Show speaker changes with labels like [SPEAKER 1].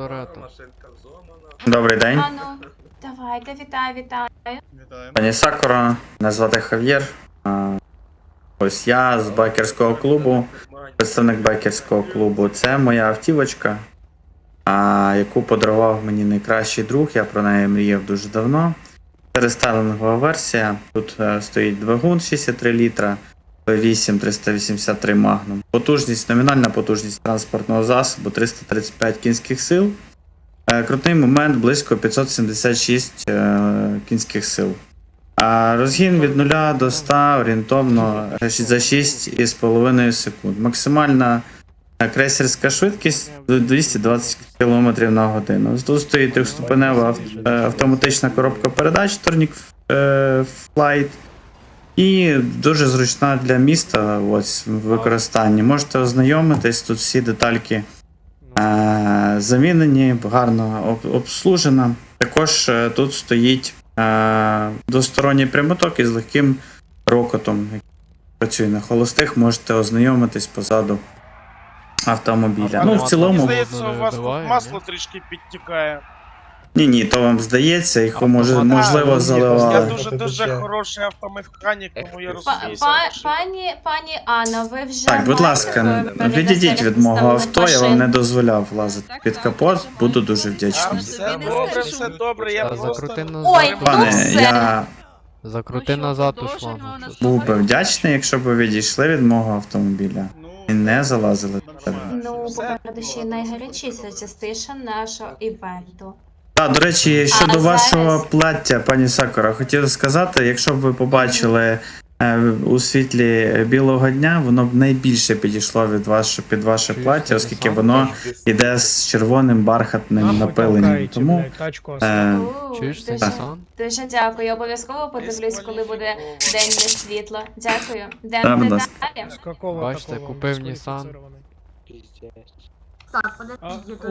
[SPEAKER 1] Машинка взломана.
[SPEAKER 2] Добрий день,
[SPEAKER 3] ну, давайте, вітаю, вітаю.
[SPEAKER 4] Вітаємо.
[SPEAKER 2] пані Сакура. Мене звати Хав'єр. Ось я з байкерського клубу, представник байкерського клубу. Це моя автівочка, а, яку подарував мені найкращий друг. Я про неї мріяв дуже давно. Це рестайлингова версія. Тут е, стоїть двигун 63 літра, V8 383 Magnum. Потужність, номінальна потужність транспортного засобу 335 кінських сил. Е, Крутий момент близько 576 е, кінських сил. Розгін від 0 до 100 орієнтовно за 6,5 секунд. Максимальна е, крейсерська швидкість 220 км на годину. Тут стоїть трьохступенева е, автоматична коробка передач Tornic е, Flight. І дуже зручна для міста ось в використанні. Можете ознайомитись, тут всі детальки е, замінені, гарно обслужена. Також е, тут стоїть е, двосторонній прямоток із легким рокотом, який працює на холостих, можете ознайомитись позаду автомобіля. Ну, в цілому,
[SPEAKER 4] здається, у вас тут масло трішки підтікає.
[SPEAKER 2] Ні, ні, то вам здається, їх може,
[SPEAKER 5] Автомат.
[SPEAKER 2] можливо
[SPEAKER 4] Я
[SPEAKER 2] заливали.
[SPEAKER 4] дуже дуже хороший автомеханік, тому я
[SPEAKER 3] Па-
[SPEAKER 4] розуміюся.
[SPEAKER 3] па- пані, пані Анна, ви вже
[SPEAKER 2] Так, будь
[SPEAKER 3] маєте
[SPEAKER 2] ласка,
[SPEAKER 3] перед
[SPEAKER 2] відійдіть від мого авто, я вам не дозволяв влазити під капот, буду дуже вдячний.
[SPEAKER 4] все добре, все добре, я
[SPEAKER 5] А
[SPEAKER 4] просто...
[SPEAKER 5] закрути назад.
[SPEAKER 3] Ой, ну
[SPEAKER 2] Пане,
[SPEAKER 3] все.
[SPEAKER 2] я
[SPEAKER 5] Закрути
[SPEAKER 6] Ну
[SPEAKER 5] назад у
[SPEAKER 6] продовжуємо
[SPEAKER 5] шлангу. щось.
[SPEAKER 2] був би вдячний, якщо б ви відійшли від мого автомобіля і не залазили.
[SPEAKER 3] Ну,
[SPEAKER 4] Все.
[SPEAKER 3] попереду ще й найгарячіша частина нашого івенту.
[SPEAKER 2] Так, до речі, щодо
[SPEAKER 3] зараз-
[SPEAKER 2] вашого плаття, пані Сакура, хотів сказати, якщо б ви побачили е, у світлі білого дня, воно б найбільше підійшло від ваше, під ваше плаття, оскільки
[SPEAKER 5] сам
[SPEAKER 2] воно йде з червоним бархатним напиленням. Тому е,
[SPEAKER 5] Чуєш
[SPEAKER 3] дуже, дуже дякую. Я обов'язково подивлюсь, коли буде день без світла. Дякую. Йдемо далі.
[SPEAKER 5] Бачите, купив Nissan.
[SPEAKER 4] скваліфіцирований?
[SPEAKER 7] Так, подождите,